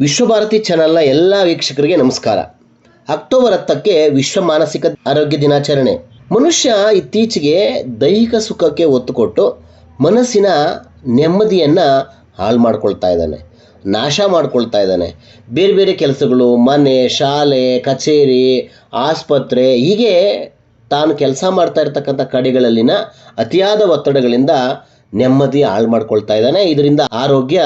ವಿಶ್ವಭಾರತಿ ಚಾನೆಲ್ನ ಎಲ್ಲ ವೀಕ್ಷಕರಿಗೆ ನಮಸ್ಕಾರ. ಅಕ್ಟೋಬರ್ ಹತ್ತಕ್ಕೆ ವಿಶ್ವ ಮಾನಸಿಕ ಆರೋಗ್ಯ ದಿನಾಚರಣೆ. ಮನುಷ್ಯ ಇತ್ತೀಚೆಗೆ ದೈಹಿಕ ಸುಖಕ್ಕೆ ಒತ್ತು ಕೊಟ್ಟು ಮನಸ್ಸಿನ ನೆಮ್ಮದಿಯನ್ನು ಹಾಳು ಮಾಡ್ಕೊಳ್ತಾ ಇದ್ದಾನೆ. ನಾಶ ಮಾಡ್ಕೊಳ್ತಾ ಇದ್ದಾನೆ. ಬೇರೆ ಬೇರೆ ಕೆಲಸಗಳು, ಮನೆ, ಶಾಲೆ, ಕಚೇರಿ, ಆಸ್ಪತ್ರೆ, ಹೀಗೆ ತಾನು ಕೆಲಸ ಮಾಡ್ತಾ ಇರ್ತಕ್ಕಂಥ ಕಡೆಗಳಲ್ಲಿನ ಅತಿಯಾದ ಒತ್ತಡಗಳಿಂದ ನೆಮ್ಮದಿ ಹಾಳು ಮಾಡ್ಕೊಳ್ತಾ ಇದ್ದಾನೆ. ಇದರಿಂದ ಆರೋಗ್ಯ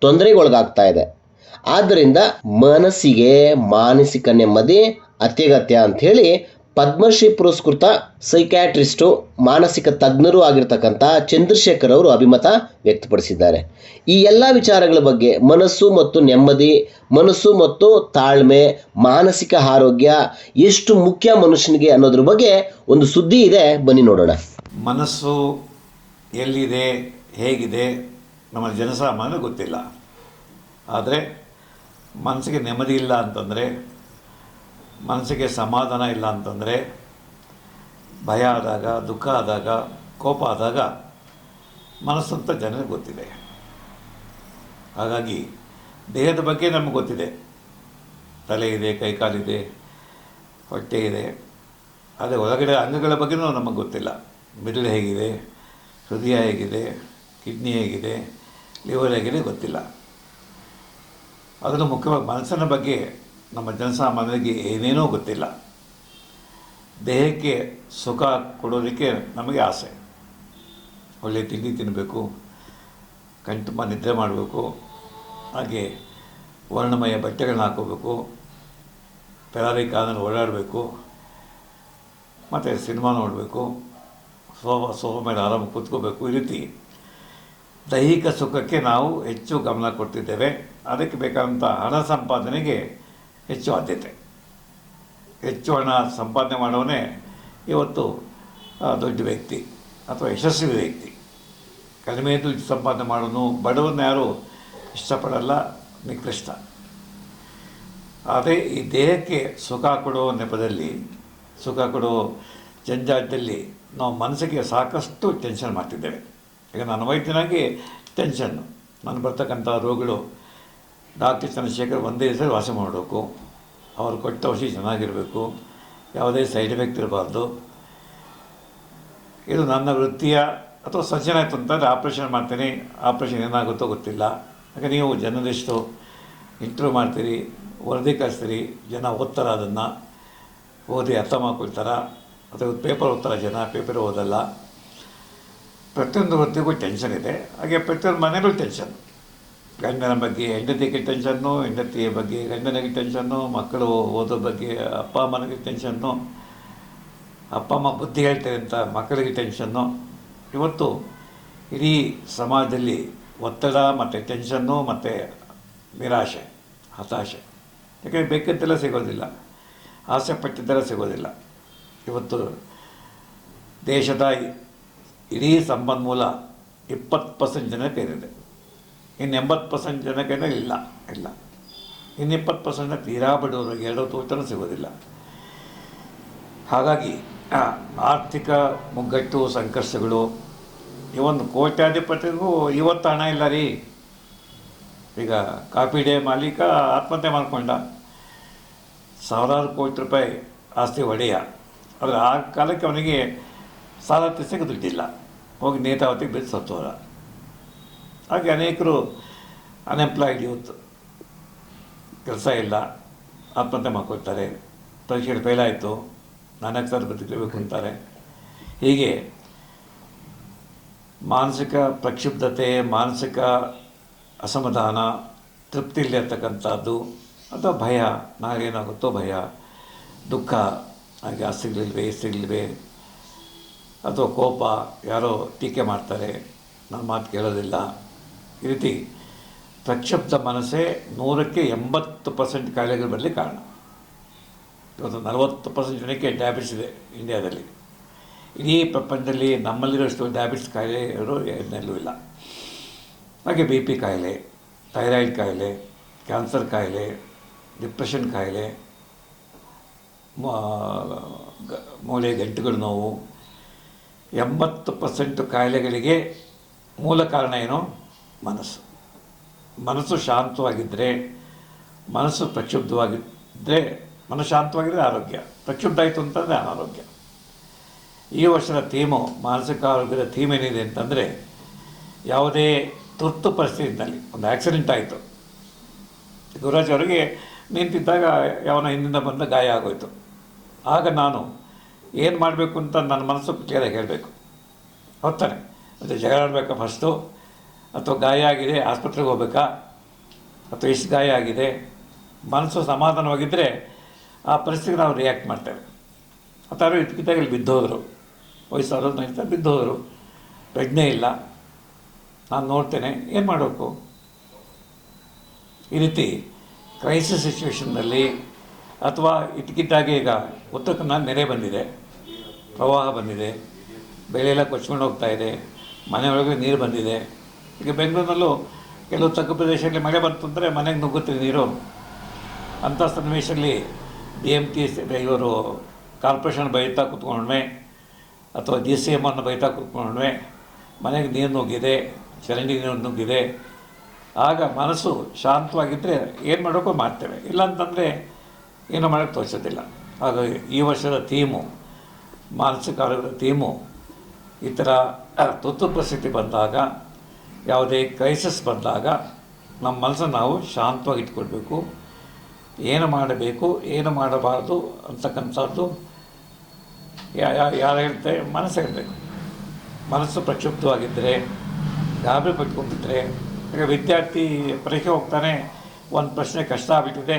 ತೊಂದರೆಗೊಳಗಾಗ್ತಾ ಇದೆ. ಆದ್ದರಿಂದ ಮನಸ್ಸಿಗೆ ಮಾನಸಿಕ ನೆಮ್ಮದಿ ಅತ್ಯಗತ್ಯ ಹೇಳಿ ಪದ್ಮಶ್ರೀ ಪುರಸ್ಕೃತ ಸೈಕ್ಯಾಟ್ರಿಸ್ಟು, ಮಾನಸಿಕ ತಜ್ಞರು ಆಗಿರ್ತಕ್ಕಂಥ ಚಂದ್ರಶೇಖರ್ ಅವರು ಅಭಿಮತ ವ್ಯಕ್ತಪಡಿಸಿದ್ದಾರೆ. ಈ ಎಲ್ಲ ವಿಚಾರಗಳ ಬಗ್ಗೆ ಮನಸ್ಸು ಮತ್ತು ನೆಮ್ಮದಿ, ಮನಸ್ಸು ಮತ್ತು ತಾಳ್ಮೆ, ಮಾನಸಿಕ ಆರೋಗ್ಯ ಎಷ್ಟು ಮುಖ್ಯ ಮನುಷ್ಯನಿಗೆ ಅನ್ನೋದ್ರ ಬಗ್ಗೆ ಒಂದು ಸುದ್ದಿ ಇದೆ. ಬನ್ನಿ ನೋಡೋಣ. ಮನಸ್ಸು ಎಲ್ಲಿದೆ, ಹೇಗಿದೆ, ನಮ್ಮ ಜನಸಾಮಾನ್ಯ ಗೊತ್ತಿಲ್ಲ. ಆದರೆ ಮನಸ್ಸಿಗೆ ನೆಮ್ಮದಿ ಇಲ್ಲ ಅಂತಂದರೆ, ಮನಸ್ಸಿಗೆ ಸಮಾಧಾನ ಇಲ್ಲ ಅಂತಂದರೆ, ಭಯ ಆದಾಗ, ದುಃಖ ಆದಾಗ, ಕೋಪ ಆದಾಗ ಮನಸ್ಸಂತ ಜನರಿಗೆ ಗೊತ್ತಿದೆ. ಹಾಗಾಗಿ ದೇಹದ ಬಗ್ಗೆ ನಮಗೆ ಗೊತ್ತಿದೆ. ತಲೆ ಇದೆ ಕೈಕಾಲಿದೆ ಹೊಟ್ಟೆ ಇದೆ. ಆದರೆ ಒಳಗಡೆ ಅಂಗಗಳ ಬಗ್ಗೆನೂ ನಮಗೆ ಗೊತ್ತಿಲ್ಲ. ಮಿದುಳು ಹೇಗಿದೆ, ಹೃದಯ ಹೇಗಿದೆ, ಕಿಡ್ನಿ ಹೇಗಿದೆ, ಲಿವರ್ ಹೇಗಿದೆ ಗೊತ್ತಿಲ್ಲ. ಅದನ್ನು ಮುಖ್ಯವಾಗಿ ಮನಸ್ಸಿನ ಬಗ್ಗೆ ನಮ್ಮ ಜನಸಾಮಾನ್ಯರಿಗೆ ಏನೇನೂ ಗೊತ್ತಿಲ್ಲ. ದೇಹಕ್ಕೆ ಸುಖ ಕೊಡೋದಕ್ಕೆ ನಮಗೆ ಆಸೆ. ಒಳ್ಳೆಯ ತಿಂಡಿ ತಿನ್ನಬೇಕು ಕಣ್ತುಂಬ ನಿದ್ರೆ ಮಾಡಬೇಕು, ಹಾಗೆ ವರ್ಣಮಯ ಬಟ್ಟೆಗಳನ್ನ ಹಾಕೋಬೇಕು ಪೆರಾರಿ ಕಾಲದಲ್ಲಿ ಓಡಾಡಬೇಕು, ಮತ್ತು ಸಿನಿಮಾ ನೋಡಬೇಕು, ಸೋಫಾ ಸೋಫಾ ಮೇಲೆ ಆರಾಮ ಕೂತ್ಕೋಬೇಕು, ಈ ರೀತಿ ದೈಹಿಕ ಸುಖಕ್ಕೆ ನಾವು ಹೆಚ್ಚು ಗಮನ ಕೊಡ್ತಿದ್ದೇವೆ. ಅದಕ್ಕೆ ಬೇಕಾದಂಥ ಹಣ ಸಂಪಾದನೆಗೆ ಹೆಚ್ಚು ಆದ್ಯತೆ. ಹೆಚ್ಚು ಹಣ ಸಂಪಾದನೆ ಮಾಡೋನೇ ಇವತ್ತು ದೊಡ್ಡ ವ್ಯಕ್ತಿ ಅಥವಾ ಯಶಸ್ವಿ ವ್ಯಕ್ತಿ. ಕಡಿಮೆ ದುಡ್ಡು ಸಂಪಾದನೆ ಮಾಡೋನು ಬಡವನ್ನ ಯಾರು ಇಷ್ಟಪಡಲ್ಲ, ನಿಕೃಷ್ಟ. ಆದರೆ ಈ ದೇಹಕ್ಕೆ ಸುಖ ಕೊಡೋ ನೆಪದಲ್ಲಿ, ಸುಖ ಕೊಡೋ ಜಂಜಾಟದಲ್ಲಿ ನಾವು ಮನಸ್ಸಿಗೆ ಸಾಕಷ್ಟು ಟೆನ್ಷನ್ ಮಾಡ್ತಿದ್ದೇವೆ. ಈಗ ನಾನು ವೈದ್ಯನಾಗಿ ಟೆನ್ಷನ್ನು ನಾನು ಬರ್ತಕ್ಕಂಥ ರೋಗಿಗಳು ಡಾಕ್ಟರ್ ಚಂದ್ರಶೇಖರ್ ಒಂದೇ ಹೆಸರು ವಾಸ ಮಾಡಬೇಕು. ಅವ್ರು ಕೊಟ್ಟ ಔಷಧಿ ಚೆನ್ನಾಗಿರಬೇಕು. ಯಾವುದೇ ಸೈಡ್ ಎಫೆಕ್ಟ್ ಇರಬಾರ್ದು. ಇದು ನನ್ನ ವೃತ್ತಿಯ ಅಥವಾ ಸಜ್ಜನ ಆಯಿತು ಅಂತಂದರೆ ಆಪ್ರೇಷನ್ ಮಾಡ್ತೀನಿ. ಆಪ್ರೇಷನ್ ಏನಾಗುತ್ತೋ ಗೊತ್ತಿಲ್ಲ. ಯಾಕೆ ನೀವು ಜರ್ನಲಿಸ್ಟು ಇಂಟರ್ವ್ಯೂ ಮಾಡ್ತೀರಿ, ವರದಿ ಕಳಿಸ್ತೀರಿ, ಜನ ಓದ್ತಾರೆ ಅದನ್ನು? ಓದಿ ಅರ್ಥ ಮಾಡ್ಕೊಳ್ತಾರ? ಅಥವಾ ಪೇಪರ್ ಓದ್ತಾರೆ ಜನ? ಪೇಪರ್ ಓದಲ್ಲ. ಪ್ರತಿಯೊಂದು ಹೊತ್ತಿಗೂ ಟೆನ್ಷನ್ ಇದೆ. ಹಾಗೆ ಪ್ರತಿಯೊಂದು ಮನೆಯಲ್ಲೂ ಟೆನ್ಷನ್ ಗಂಡನ ಬಗ್ಗೆ, ಹೆಂಡತಿಗೆ ಟೆನ್ಷನ್ನು ಹೆಂಡತಿಯ ಬಗ್ಗೆ, ಗಂಡನಿಗೆ ಟೆನ್ಷನ್ನು ಮಕ್ಕಳು ಓದೋ ಬಗ್ಗೆ, ಅಪ್ಪ ಅಮ್ಮನಿಗೆ ಟೆನ್ಷನ್ನು ಅಪ್ಪ ಅಮ್ಮ ಬುದ್ಧಿ ಹೇಳ್ತಾರೆ ಅಂತ ಮಕ್ಕಳಿಗೆ ಟೆನ್ಷನ್ನು ಇವತ್ತು ಇಡೀ ಸಮಾಜದಲ್ಲಿ ಒತ್ತಡ ಮತ್ತು ಟೆನ್ಷನ್ನು ಮತ್ತು ನಿರಾಶೆ, ಹತಾಶೆ. ಯಾಕೆಂದರೆ ಬೇಕಂತೆಲ್ಲ ಸಿಗೋದಿಲ್ಲ. ಆಸೆ ಪಟ್ಟಿದ್ದೆಲ್ಲ ಸಿಗೋದಿಲ್ಲ. ಇವತ್ತು ದೇಶದ ಇಡೀ ಸಂಪನ್ಮೂಲ ಇಪ್ಪತ್ತು ಪರ್ಸೆಂಟ್ ಜನ ಕೈಲಿದೆ ಇನ್ನು ಎಂಬತ್ತು ಪರ್ಸೆಂಟ್ ಜನ ಕೈನಲ್ಲಿ ಇಲ್ಲ ಇಲ್ಲ. ಇನ್ನು ಇಪ್ಪತ್ತು ಪರ್ಸೆಂಟ್ ತೀರಾ ಬಡವರು ಎರಡೂ ತೂತನೂ ಸಿಗೋದಿಲ್ಲ. ಹಾಗಾಗಿ ಆರ್ಥಿಕ ಮುಗ್ಗಟ್ಟು, ಸಂಕಷ್ಟಗಳು, ಈ ಒಂದು ಕೋಟ್ಯಾಧಿಪತಿಗೂ ಇವತ್ತು ಹಣ ಇಲ್ಲ ರೀ. ಈಗ ಕಾಫಿ ಡೇ ಮಾಲೀಕ ಆತ್ಮಹತ್ಯೆ ಮಾಡಿಕೊಂಡ. ಸಾವಿರಾರು ಕೋಟಿ ರೂಪಾಯಿ ಆಸ್ತಿ ಒಡೆಯ. ಆದರೆ ಆ ಕಾಲಕ್ಕೆ ಅವನಿಗೆ ಸಾಲ ತೀರ್ಸಕ್ಕೆ ದುಡ್ಡಿಲ್ಲ. ಹೋಗಿ ನೇತಾವತಿಗೆ ಬಿದ್ದು ಸತ್ತೋರ. ಹಾಗೆ ಅನೇಕರು ಅನ್ಎಂಪ್ಲಾಯ್ಡ್ ಯೂತ್ ಕೆಲಸ ಇಲ್ಲ, ಆತ್ಮಹತ್ಯೆ ಮಾಡ್ಕೊಳ್ತಾರೆ. ಪರೀಕ್ಷೆಗಳು ಫೇಲ್ ಆಯಿತು, ನಾಲ್ಕು ಸಾವಿರ ಬದುಕಲೇಬೇಕು ಅಂತಾರೆ. ಹೀಗೆ ಮಾನಸಿಕ ಪ್ರಕ್ಷುಬ್ಧತೆ, ಮಾನಸಿಕ ಅಸಮಾಧಾನ, ತೃಪ್ತಿ ಇಲ್ಲಿರ್ತಕ್ಕಂಥದ್ದು ಅಥವಾ ಭಯ ನಾಗೇನಾಗುತ್ತೋ ಭಯ, ದುಃಖ, ಹಾಗೆ ಆ ಸಿಗಲಿಲ್ವೇ ಸಿಗಲಿಲ್ವೇ ಅಥವಾ ಕೋಪ, ಯಾರೋ ಟೀಕೆ ಮಾಡ್ತಾರೆ ನನ್ನ ಮಾತು ಕೇಳೋದಿಲ್ಲ. ಈ ರೀತಿ ಪ್ರಕ್ಷುಬ್ಧ ಮನಸ್ಸೇ ನೂರಕ್ಕೆ ಎಂಬತ್ತು ಪರ್ಸೆಂಟ್ ಕಾಯಿಲೆಗಳು ಬರಲಿ ಕಾರಣ. ಇವತ್ತು ನಲವತ್ತು ಪರ್ಸೆಂಟ್ ಜನಕ್ಕೆ ಡಯಾಬಿಟಿಸ್ ಇದೆ ಇಂಡಿಯಾದಲ್ಲಿ. ಇಡೀ ಪ್ರಪಂಚದಲ್ಲಿ ನಮ್ಮಲ್ಲಿರೋಷ್ಟು ಡಯಾಬಿಟಿಸ್ ಕಾಯಿಲೆ ಇರೋ ಎಲ್ಲೂ ಇಲ್ಲ. ಹಾಗೆ ಬಿ ಪಿ ಕಾಯಿಲೆ ಥೈರಾಯ್ಡ್ ಕಾಯಿಲೆ ಕ್ಯಾನ್ಸರ್ ಕಾಯಿಲೆ ಡಿಪ್ರೆಷನ್ ಕಾಯಿಲೆ ಮೂಳೆ, ಗಂಟುಗಳ ನೋವು ಎಂಬತ್ತು ಪರ್ಸೆಂಟು ಕಾಯಿಲೆಗಳಿಗೆ ಮೂಲ ಕಾರಣ ಏನು? ಮನಸ್ಸು. ಮನಸ್ಸು ಶಾಂತವಾಗಿದ್ದರೆ ಮನಸ್ಸು ಪ್ರಕ್ಷುಬ್ಧವಾಗಿದ್ದರೆ ಮನಸ್ಸು ಶಾಂತವಾಗಿದ್ದರೆ ಆರೋಗ್ಯ. ಪ್ರಕ್ಷುಬ್ಧ ಆಯಿತು ಅಂತಂದರೆ ಅನಾರೋಗ್ಯ. ಈ ವರ್ಷದ ಥೀಮು, ಮಾನಸಿಕ ಆರೋಗ್ಯದ ಥೀಮ್ ಏನಿದೆ ಅಂತಂದರೆ, ಯಾವುದೇ ತುರ್ತು ಪರಿಸ್ಥಿತಿಯಲ್ಲಿ ಒಂದು ಆಕ್ಸಿಡೆಂಟ್ ಆಯಿತು. ಗುರುರಾಜ್ ಅವರಿಗೆ ನಿಂತಿದ್ದಾಗ ಯಾವನ ಹಿಂದಿಂದ ಬಂದ ಗಾಯ ಆಗೋಯಿತು. ಆಗ ನಾನು ಏನು ಮಾಡಬೇಕು ಅಂತ ನನ್ನ ಮನಸ್ಸು ಕ್ಲಿಯರಾಗಿ ಹೇಳಬೇಕು. ಹೋಗ್ತಾನೆ ಮತ್ತು ಜಗಳ ಆಡಬೇಕಾ ಫಸ್ಟು ಅಥವಾ ಗಾಯ ಆಗಿದೆ, ಆಸ್ಪತ್ರೆಗೆ ಹೋಗ್ಬೇಕಾ? ಅಥವಾ ಎಷ್ಟು ಗಾಯ ಆಗಿದೆ? ಮನಸ್ಸು ಸಮಾಧಾನವಾಗಿದ್ದರೆ ಆ ಪರಿಸ್ಥಿತಿಗೆ ನಾವು ರಿಯಾಕ್ಟ್ ಮಾಡ್ತೇವೆ. ಅಥವಾ ಇದಕ್ಕಿದ್ದಾಗ ಇಲ್ಲಿ ಬಿದ್ದೋದ್ರು. ವಯಸ್ಸು ನಡೀತಾ ಬಿದ್ದೋದ್ರು. ಪ್ರಜ್ಞೆ ಇಲ್ಲ. ನಾನು ನೋಡ್ತೇನೆ. ಏನು ಮಾಡಬೇಕು? ಈ ರೀತಿ ಕ್ರೈಸಿಸ್ ಸಿಚುವೇಷನ್ನಲ್ಲಿ ಅಥವಾ ಇದ್ದಕ್ಕಿದ್ದಾಗೆ ಈಗ ಉತ್ತರ ಕನ್ನಡ ನೆರೆ ಬಂದಿದೆ, ಪ್ರವಾಹ ಬಂದಿದೆ ಬೆಳೆ ಎಲ್ಲ ಕೊಚ್ಕೊಂಡು ಹೋಗ್ತಾ ಇದೆ, ಮನೆಯೊಳಗೆ ನೀರು ಬಂದಿದೆ. ಈಗ ಬೆಂಗಳೂರಿನಲ್ಲೂ ಕೆಲವು ತಗ್ಗು ಪ್ರದೇಶದಲ್ಲಿ ಮಳೆ ಬಂತು ಅಂದರೆ ಮನೆಗೆ ನುಗ್ಗುತ್ತೆ ನೀರು. ಅಂಥ ಸನ್ನಿವೇಶದಲ್ಲಿ ಡಿ ಎಂ ಟಿ ಇವರು ಕಾರ್ಪೊರೇಷನ್ ಬೈತಾ ಕೂತ್ಕೊಂಡ್ವೆ, ಅಥವಾ ಡಿ ಸಿ ಎಂ ಅನ್ನು ಬೈತಾ ಕೂತ್ಕೊಂಡ್ವೆ, ಮನೆಗೆ ನೀರು ನುಗ್ಗಿದೆ, ಚರಂಡಿ ನೀರು ನುಗ್ಗಿದೆ. ಆಗ ಮನಸ್ಸು ಶಾಂತವಾಗಿದ್ದರೆ ಏನು ಮಾಡೋಕ್ಕೂ ಮಾಡ್ತೇವೆ. ಇಲ್ಲಾಂತಂದರೆ ಏನೂ ಮಾಡೋಕ್ಕೆ ತೋರಿಸೋದಿಲ್ಲ. ಅದು ಈ ವರ್ಷದ ಥೀಮು ಮಾನಸಿಕ ಆರೋಗ್ಯದ ಥೀಮು, ಈ ಥರ ತುರ್ತು ಪರಿಸ್ಥಿತಿ ಬಂದಾಗ, ಯಾವುದೇ ಕ್ರೈಸಿಸ್ ಬಂದಾಗ ನಮ್ಮ ಮನಸ್ಸನ್ನು ನಾವು ಶಾಂತವಾಗಿ ಇಟ್ಕೊಳ್ಬೇಕು. ಏನು ಮಾಡಬೇಕು, ಏನು ಮಾಡಬಾರ್ದು ಅಂತಕ್ಕಂಥದ್ದು ಯಾರು ಹೇಳ್ತಾರೆ ಮನಸ್ಸು ಹೇಳಬೇಕು. ಮನಸ್ಸು ಪ್ರಕ್ಷುಬ್ಧವಾಗಿದ್ದರೆ, ಗಾಬರಿ ಪಟ್ಕೊಂಡಿದ್ರೆ ಈಗ ವಿದ್ಯಾರ್ಥಿ ಪರೀಕ್ಷೆ ಹೋಗ್ತಾನೆ, ಒಂದು ಪ್ರಶ್ನೆ ಕಷ್ಟ ಆಗಿಬಿಟ್ಟಿದೆ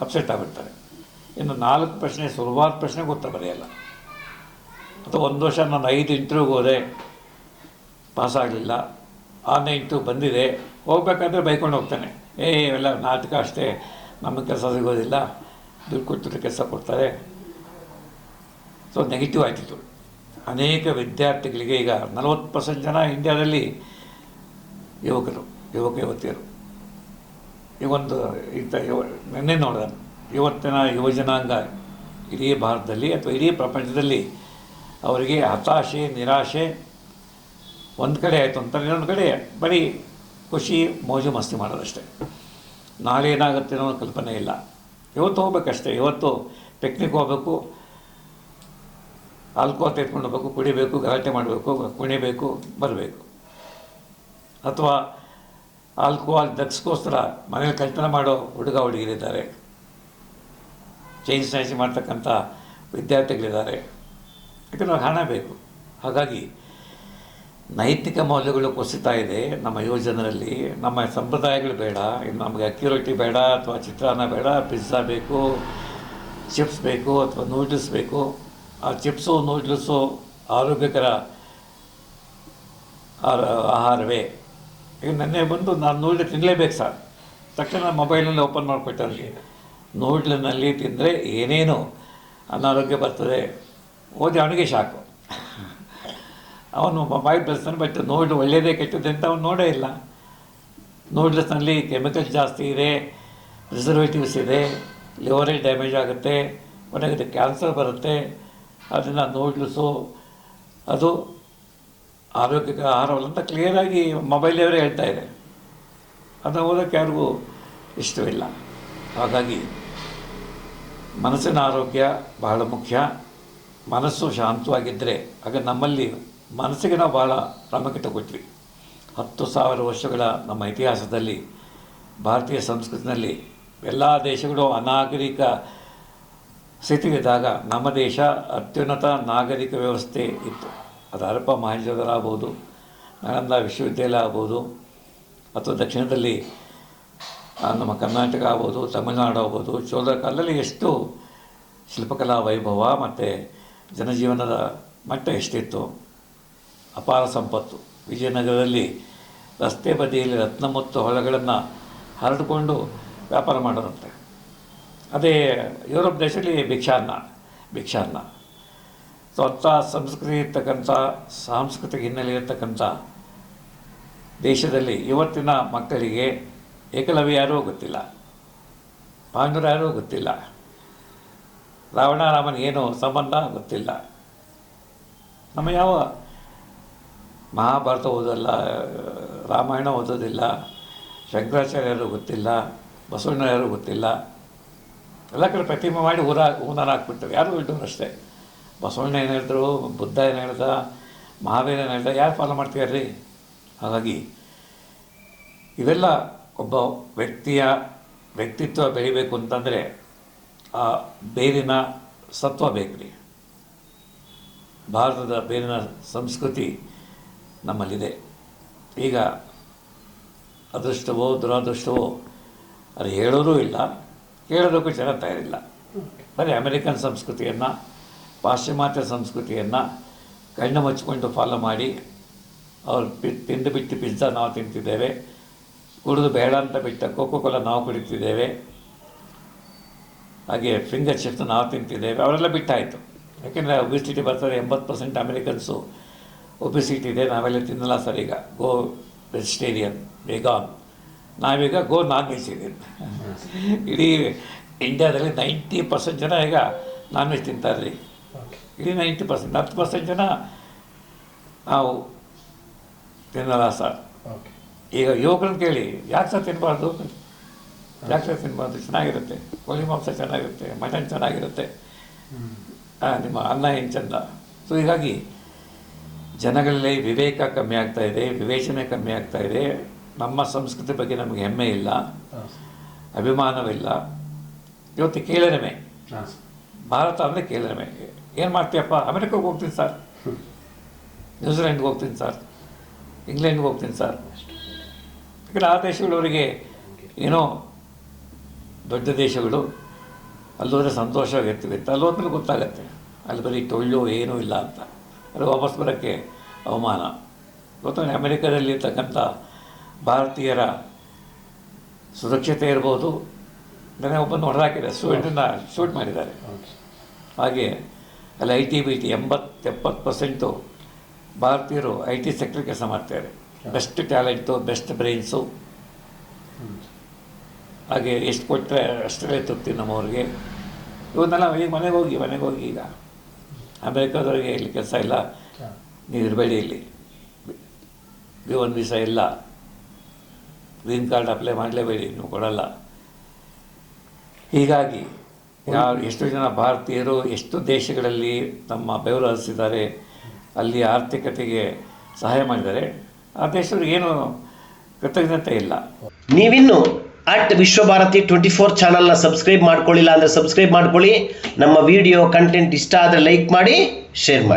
ಅಪ್ಸೆಟ್ ಆಗಿಬಿಡ್ತಾರೆ. ಇನ್ನು ನಾಲ್ಕು ಪ್ರಶ್ನೆ, ಸುಲಭವಾದ ಪ್ರಶ್ನೆ ಗೊತ್ತಾ ಬರೆಯಲ್ಲ. ಅಥವಾ ಒಂದು ವರ್ಷ ನಾನು ಐದು ಇಂಟರ್ವ್ಯೂಗೆ ಹೋದೆ ಪಾಸ್ ಆಗಲಿಲ್ಲ, ಆರನೇ ಇಂಟರ್ವ್ಯೂ ಬಂದಿದೆ, ಹೋಗ್ಬೇಕಾದ್ರೆ ಬೈಕೊಂಡು ಹೋಗ್ತಾನೆ. ಏ, ಇವೆಲ್ಲ ನಾಟಕ ಅಷ್ಟೇ, ನಮಗೆ ಕೆಲಸ ಸಿಗೋದಿಲ್ಲ, ದುಡ್ಡು ಕೊಟ್ಟಿದ್ರೆ ಕೆಲಸ ಕೊಡ್ತಾರೆ. ಸೊ ನೆಗೆಟಿವ್ ಆಯ್ತಿತ್ತು. ಅನೇಕ ವಿದ್ಯಾರ್ಥಿಗಳಿಗೆ ಈಗ ನಲವತ್ತು ಪರ್ಸೆಂಟ್ ಜನ ಇಂಡಿಯಾದಲ್ಲಿ ಯುವಕರು, ಯುವಕ, ಯುವತಿಯರು. ಈ ಒಂದು ಇಂಥ ಯುವ, ನಿನ್ನೆ ನೋಡಿದ. ಇವತ್ತಿನ ಯುವಜನಾಂಗ ಇಡೀ ಭಾರತದಲ್ಲಿ ಅಥವಾ ಇಡೀ ಪ್ರಪಂಚದಲ್ಲಿ ಅವರಿಗೆ ಹತಾಶೆ, ನಿರಾಶೆ ಒಂದು ಕಡೆ ಆಯಿತು ಅಂತ ಇನ್ನೊಂದು ಕಡೆ ಬರೀ ಖುಷಿ, ಮೋಜು ಮಸ್ತಿ ಮಾಡೋದಷ್ಟೇ. ನಾಳೆ ಏನಾಗುತ್ತೆ ಅನ್ನೋ ಕಲ್ಪನೆ ಇಲ್ಲ. ಇವತ್ತು ಹೋಗ್ಬೇಕಷ್ಟೇ. ಇವತ್ತು ಪಿಕ್ನಿಕ್ ಹೋಗಬೇಕು ಆಲ್ಕೋಹಾಲ್ ತೆಗೆದುಕೊಂಡು ಹೋಗ್ಬೇಕು, ಕುಡಿಬೇಕು, ಗಲಾಟೆ ಮಾಡಬೇಕು, ಕುಣಿಬೇಕು, ಬರಬೇಕು. ಅಥವಾ ಆಲ್ಕೋಹಾಲ್ ಡ್ರಗ್ಸ್ಗೋಸ್ಕರ ಮನೇಲಿ ಕಳ್ತನ ಮಾಡೋ ಹುಡುಗ ಹುಡುಗಿರಿದ್ದಾರೆ. ಚೈನ್ ಸ್ನ್ಯಾಚ್ ಮಾಡ್ತಕ್ಕಂಥ ವಿದ್ಯಾರ್ಥಿಗಳಿದ್ದಾರೆ. ಯಾಕಂದ್ರೆ ಹಣ ಬೇಕು. ಹಾಗಾಗಿ ನೈತಿಕ ಮೌಲ್ಯಗಳು ಕುಸಿತಾ ಇದೆ ನಮ್ಮ ಯುವಜನರಲ್ಲಿ ನಮ್ಮ ಸಂಪ್ರದಾಯಗಳು ಬೇಡ. ಇನ್ನು ನಮಗೆ ಅಕ್ಕಿ ರೊಟ್ಟಿ ಬೇಡ ಅಥವಾ ಚಿತ್ರಾನ್ನ ಬೇಡ ಪಿಜ್ಜಾ ಬೇಕು ಚಿಪ್ಸ್ ಬೇಕು ಅಥವಾ ನೂಡಲ್ಸ್ ಬೇಕು. ಆ ಚಿಪ್ಸು ನೂಡ್ಲ್ಸು ಆರೋಗ್ಯಕರ ಆಹಾರವೇ. ಈಗ ನೆನ್ನೆ ಬಂದು ನಾನು ನೂಡ್ಲೆ ತಿನ್ನಲೇಬೇಕು ಸರ್. ತಕ್ಷಣ ಮೊಬೈಲಲ್ಲಿ ಓಪನ್ ಮಾಡಿಕೊಟ್ಟೆ ಅವನಿಗೆ ನೂಡ್ಲಿನಲ್ಲಿ ತಿಂದರೆ ಏನೇನು ಅನಾರೋಗ್ಯ ಬರ್ತದೆ. ಓದಿ ಅವನಿಗೆ ಶಾಕು. ಅವನು ಮೊಬೈಲ್ ಬೆಳೆಸ್ತಾನೆ ಬಟ್ ನೋಡು ಒಳ್ಳೆಯದೇ ಕೆಟ್ಟದೆ ಅಂತ ಅವನು ನೋಡೇ ಇಲ್ಲ. ನೂಡ್ಲ್ಸ್ನಲ್ಲಿ ಕೆಮಿಕಲ್ಸ್ ಜಾಸ್ತಿ ಇದೆ ಪ್ರಿಸರ್ವೇಟಿವ್ಸ್ ಇದೆ ಲಿವರೇ ಡ್ಯಾಮೇಜ್ ಆಗುತ್ತೆ ಕೊನೆಗೆ ಕ್ಯಾನ್ಸರ್ ಬರುತ್ತೆ. ಅದನ್ನು ನೂಡ್ಲ್ಸು ಅದು ಆರೋಗ್ಯಕ ಆಹಾರವಲ್ಲ ಅಂತ ಕ್ಲಿಯರಾಗಿ ಮೊಬೈಲವರೇ ಹೇಳ್ತಾ ಇದೆ ಅದನ್ನು ಓದೋಕ್ಕೆ ಯಾರಿಗೂ ಇಷ್ಟವಿಲ್ಲ ಹಾಗಾಗಿ ಮನಸ್ಸಿನ ಆರೋಗ್ಯ ಬಹಳ ಮುಖ್ಯ. ಮನಸ್ಸು ಶಾಂತವಾಗಿದ್ದರೆ ಆಗ ನಮ್ಮಲ್ಲಿ ಮನಸ್ಸಿಗೆ ನಾವು ಭಾಳ ಪ್ರಾಮುಖ್ಯತೆ ಕೊಟ್ವಿ ಹತ್ತು ಸಾವಿರ ವರ್ಷಗಳ ನಮ್ಮ ಇತಿಹಾಸದಲ್ಲಿ, ಭಾರತೀಯ ಸಂಸ್ಕೃತಿನಲ್ಲಿ ಎಲ್ಲ ದೇಶಗಳು ಅನಾಗರಿಕ ಸ್ಥಿತಿಗಿದ್ದಾಗ ನಮ್ಮ ದೇಶ ಅತ್ಯುನ್ನತ ನಾಗರಿಕ ವ್ಯವಸ್ಥೆ ಇತ್ತು. ಅದು ಹರಪ್ಪ ಮಹೇಂದ್ರಗರ ಆಗ್ಬೋದು ನಳಂದ ವಿಶ್ವವಿದ್ಯಾಲಯ ಆಗ್ಬೋದು ಅಥವಾ ದಕ್ಷಿಣದಲ್ಲಿ ನಮ್ಮ ಕರ್ನಾಟಕ ಆಗ್ಬೋದು, ತಮಿಳುನಾಡು ಆಗ್ಬೋದು ಚೋಳರ ಕಾಲದಲ್ಲಿ ಎಷ್ಟು ಶಿಲ್ಪಕಲಾ ವೈಭವ ಮತ್ತು ಜನಜೀವನದ ಮಟ್ಟ ಎಷ್ಟಿತ್ತು. ಅಪಾರ ಸಂಪತ್ತು. ವಿಜಯನಗರದಲ್ಲಿ ರಸ್ತೆ ಬದಿಯಲ್ಲಿ ರತ್ನ ಮತ್ತು ಹೊಳಗಳನ್ನು ಹರಡಿಕೊಂಡು ವ್ಯಾಪಾರ ಮಾಡೋರಂತೆ. ಅದೇ ಯುರೋಪ್ ದೇಶದಲ್ಲಿ ಭಿಕ್ಷಾನ್ನ ಭಿಕ್ಷಾನ್ನ. ಸೊ ಅಂಥ ಸಂಸ್ಕೃತಿ ಇರ್ತಕ್ಕಂಥ, ಸಾಂಸ್ಕೃತಿಕ ಹಿನ್ನೆಲೆ ಇರತಕ್ಕಂಥ ದೇಶದಲ್ಲಿ ಇವತ್ತಿನ ಮಕ್ಕಳಿಗೆ ಏಕಲವ್ಯ ಯಾರೂ ಗೊತ್ತಿಲ್ಲ. ಪಾಂಡುರ ಯಾರೂ ಗೊತ್ತಿಲ್ಲ. ರಾವಣ ಏನು ಸಂಬಂಧ ಗೊತ್ತಿಲ್ಲ. ನಮ್ಮ ಯಾವ ಮಹಾಭಾರತ ಓದಲ್ಲ ರಾಮಾಯಣ ಓದೋದಿಲ್ಲ, ಶಂಕರಾಚಾರ್ಯರು ಗೊತ್ತಿಲ್ಲ ಬಸವಣ್ಣ ಯಾರು ಗೊತ್ತಿಲ್ಲ. ಎಲ್ಲ ಕಡೆ ಪ್ರತಿಮೆ ಮಾಡಿ ಊರ ಊನಾರ ಹಾಕ್ಬಿಡ್ತಾರೆ ಯಾರು ಬಿಟ್ಟವ್ರು ಅಷ್ಟೇ. ಬಸವಣ್ಣ ಏನು ಹೇಳಿದ್ರು ಬುದ್ಧ ಏನು ಹೇಳ್ದ ಮಹಾವೀರ ಏನು ಹೇಳ್ದ ಯಾರು ಫಾಲೋ ರೀ? ಹಾಗಾಗಿ ಇವೆಲ್ಲ ಒಬ್ಬ ವ್ಯಕ್ತಿಯ ವ್ಯಕ್ತಿತ್ವ ಬೆಳಿಬೇಕು ಅಂತಂದರೆ ಆ ಬೇರಿನ ಸತ್ವ ಬೇಕು ರೀ. ಭಾರತದ ಬೇರಿನ ಸಂಸ್ಕೃತಿ ನಮ್ಮಲ್ಲಿದೆ. ಈಗ ಅದೃಷ್ಟವೋ, ದುರಾದೃಷ್ಟವೋ ಅದು ಹೇಳೋರೂ ಇಲ್ಲ, ಕೇಳೋದಕ್ಕೂ ಜನ ತಯಾರಿಲ್ಲ. ಬರೀ ಅಮೆರಿಕನ್ ಸಂಸ್ಕೃತಿಯನ್ನು ಪಾಶ್ಚಿಮಾತ್ಯ ಸಂಸ್ಕೃತಿಯನ್ನು ಕಣ್ಣು ಮುಚ್ಚಿಕೊಂಡು ಫಾಲೋ ಮಾಡಿ ಅವ್ರು ಪಿ ತಿಂದು ಬಿಟ್ಟು ಪಿಜ್ಜಾ ನಾವು ತಿಂತಿದ್ದೇವೆ ಕುಡಿದು ಬೇಡ ಅಂತ ಬಿಟ್ಟ ಕೋಕೋ ಕೋಲ ನಾವು ಕುಡಿತಿದ್ದೇವೆ ಹಾಗೆ ಫಿಂಗರ್ ಚಿಪ್ಸ್ ನಾವು ತಿಂತಿದ್ದೇವೆ ಅವರೆಲ್ಲ ಬಿಟ್ಟಾಯಿತು. ಯಾಕೆಂದರೆ ಒಬಿಸಿಟಿ ಬರ್ತಾರೆ ಎಂಬತ್ತು ಪರ್ಸೆಂಟ್ ಅಮೆರಿಕನ್ಸು ಒಬಿಸಿಟಿ ಇದೆ ನಾವೆಲ್ಲ ತಿನ್ನಲ್ಲ ಸರ್ ಈಗ. ಗೋ ವೆಜಿಟೇರಿಯನ್ ವೆಗಾನ್ ನಾವೀಗ ಗೋ ನಾನ್ ವೆಜಿಟೇರಿಯನ್ ಇಡೀ ಇಂಡಿಯಾದಲ್ಲಿ ನೈಂಟಿ ಪರ್ಸೆಂಟ್ ಜನ ಈಗ ನಾನ್ ವೆಜ್ ತಿಂತಾರೆ ಇಡೀ ನೈಂಟಿ ಪರ್ಸೆಂಟ್ ಹತ್ತು ಪರ್ಸೆಂಟ್ ಜನ ನಾವು ತಿನ್ನಲ್ಲ ಸರ್ ಈಗ ಯುವಕರನ್ನ ಕೇಳಿ ಯಾಕೆ ಸರ್ ತಿನ್ನಬಾರ್ದು ಯಾಕೆ ಸರ್ ತಿನ್ನಬಾರ್ದು ಚೆನ್ನಾಗಿರುತ್ತೆ ಕೋಳಿ ಮಾಂಸ ಚೆನ್ನಾಗಿರುತ್ತೆ ಮಟನ್ ಚೆನ್ನಾಗಿರುತ್ತೆ ನಿಮ್ಮ ಅನ್ನ ಏನು ಚೆಂದ ಸೊ ಹೀಗಾಗಿ ಜನಗಳಲ್ಲಿ ವಿವೇಕ ಕಮ್ಮಿ ಆಗ್ತಾ ಇದೆ ವಿವೇಚನೆ ಕಮ್ಮಿ ಆಗ್ತಾ ಇದೆ. ನಮ್ಮ ಸಂಸ್ಕೃತಿ ಬಗ್ಗೆ ನಮಗೆ ಹೆಮ್ಮೆ ಇಲ್ಲ. ಅಭಿಮಾನವಿಲ್ಲ. ಇವತ್ತು ಕೇಳರಮೆ. ಭಾರತ ಅಂದರೆ ಕೇಳರಮೆ. ಏನು ಮಾಡ್ತೀಯಪ್ಪ? ಅಮೆರಿಕಕ್ಕೆ ಹೋಗ್ತೀನಿ ಸರ್ ನ್ಯೂಜಿಲೆಂಡ್ಗೆ ಹೋಗ್ತೀನಿ ಸರ್ ಇಂಗ್ಲೆಂಡ್ಗೆ ಹೋಗ್ತೀನಿ ಸರ್ ಯಾಕಂದರೆ ಆ ದೇಶಗಳವರಿಗೆ ಏನೋ ದೊಡ್ಡ ದೇಶಗಳು ಅಲ್ಲೋದ್ರೆ ಸಂತೋಷವಾಗಿರ್ತೀವಿ ಅಂತ ಅಲ್ಲಿ ಹೋದ್ಮೇಲೆ ಗೊತ್ತಾಗತ್ತೆ. ಅಲ್ಲಿ ಬರೀ ತೊಳ್ಳು ಏನೂ ಇಲ್ಲ ಅಂತ. ಅಲ್ಲಿ ವಾಪಸ್ ಬರೋಕ್ಕೆ ಅವಮಾನ. ಗೊತ್ತಾಗ ಅಮೆರಿಕದಲ್ಲಿ ಇರ್ತಕ್ಕಂಥ ಭಾರತೀಯರ ಸುರಕ್ಷತೆ ಇರ್ಬೋದು. ನನಗೆ ಒಬ್ಬನ ಹೊಡೆದಾಕಿದೆ. ಸ್ಟೂಡೆಂಟನ್ನು ಶೂಟ್ ಮಾಡಿದ್ದಾರೆ. ಹಾಗೆ ಅಲ್ಲಿ ಐ ಟಿ ಬಿ ಟಿ ಎಂಬತ್ತು ಎಪ್ಪತ್ತು ಪರ್ಸೆಂಟು ಭಾರತೀಯರು ಐ ಟಿ ಸೆಕ್ಟರ್ ಕೆಲಸ ಮಾಡ್ತಾರೆ ಬೆಸ್ಟ್ ಟ್ಯಾಲೆಂಟು ಬೆಸ್ಟ್ ಬ್ರೈನ್ಸು ಹಾಗೆ ಎಷ್ಟು ಕೊಟ್ಟರೆ ಅಷ್ಟರಲ್ಲೇ ತೃಪ್ತಿ ನಮ್ಮವ್ರಿಗೆ. ಇವನ್ನೆಲ್ಲ ಈಗ ಮನೆಗೆ ಹೋಗಿ ಮನೆಗೆ ಹೋಗಿ ಈಗ. ಅಮೇರಿಕಾದವ್ರಿಗೆ ಇಲ್ಲಿ ಕೆಲಸ ಇಲ್ಲ. ನೀವು ಇರಬೇಡಿ ಇಲ್ಲಿ. ಬಿ ಒನ್ ವೀಸಾ ಇಲ್ಲ. ಗ್ರೀನ್ ಕಾರ್ಡ್ ಅಪ್ಲೈ ಮಾಡಲೇಬೇಡಿ ನೀವು ಕೊಡಲ್ಲ. ಹೀಗಾಗಿ ಯಾವ ಎಷ್ಟು ಜನ ಭಾರತೀಯರು ಎಷ್ಟು ದೇಶಗಳಲ್ಲಿ ತಮ್ಮ ಬೆವರು ಹರಿಸಿದ್ದಾರೆ. ಅಲ್ಲಿ ಆರ್ಥಿಕತೆಗೆ ಸಹಾಯ ಮಾಡಿದ್ದಾರೆ. ಆ ದೇಶದವ್ರಿಗೆ ಏನು ಕೃತಜ್ಞತೆ ಇಲ್ಲ. ನೀವಿನ್ನು ಅಟ್ ವಿಶ್ವಭಾರತಿ ಟ್ವೆಂಟಿ ಫೋರ್ ಚಾನಲ್ನ ಸಬ್ಸ್ಕ್ರೈಬ್ ಮಾಡ್ಕೊಳ್ಳಿಲ್ಲ ಅಂದರೆ ಸಬ್ಸ್ಕ್ರೈಬ್ ಮಾಡ್ಕೊಳ್ಳಿ. ನಮ್ಮ ವಿಡಿಯೋ ಕಂಟೆಂಟ್ ಇಷ್ಟ ಆದರೆ ಲೈಕ್ ಮಾಡಿ, ಶೇರ್ ಮಾಡಿ.